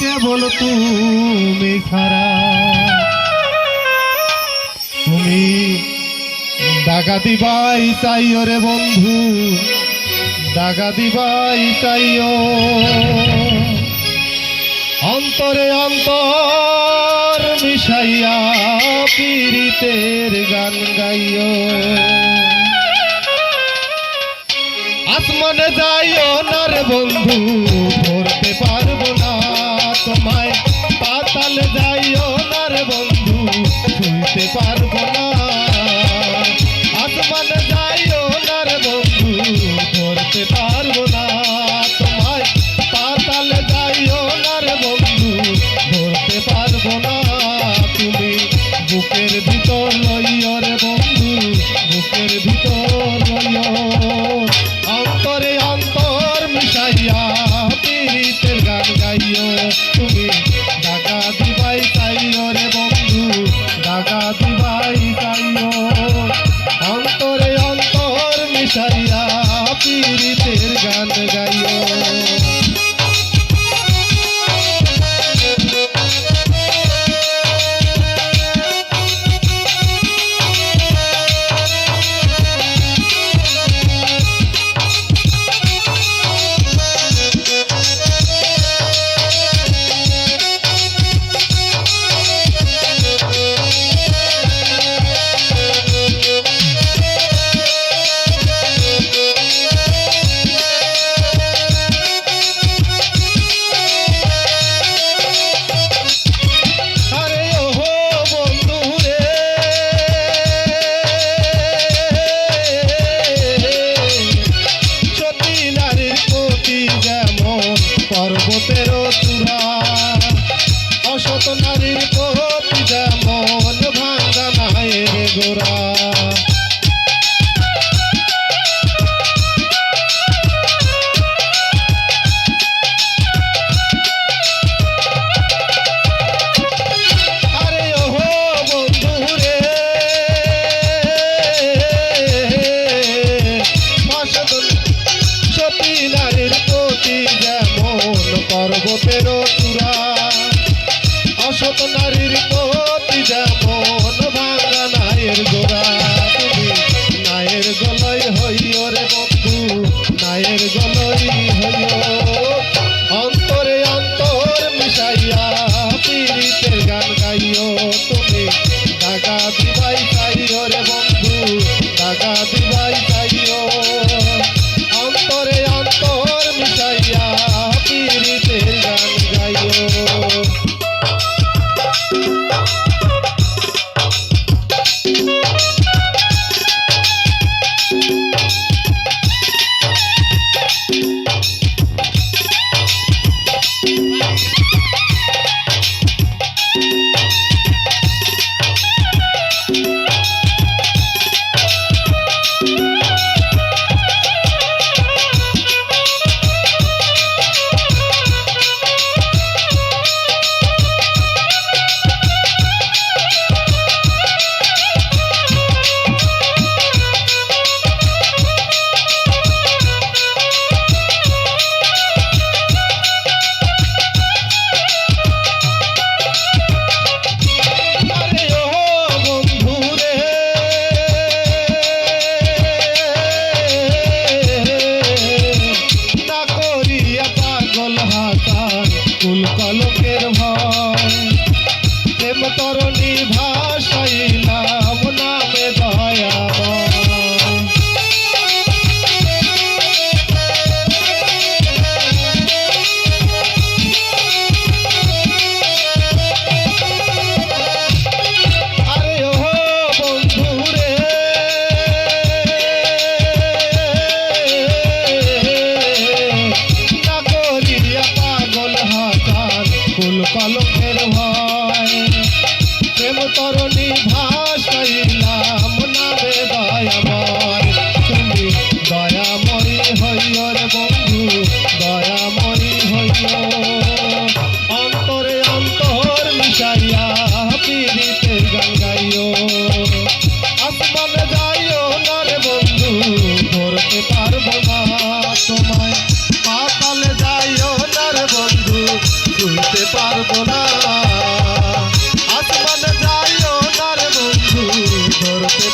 কেবল তুমি খারা তুমি দাগা দিবাই চাইও রে বন্ধু দাগা দিবাই চাইও। অন্তরে অন্তর মিশাইয়া পীড়িতের গান গাইও। আসমানে যাইও নার বন্ধু, ভরতে পা পতি পতি মন ভাঙা নাই রে গোরা। vida পারব না। আসমানে যাইও না বন্ধু ধরতে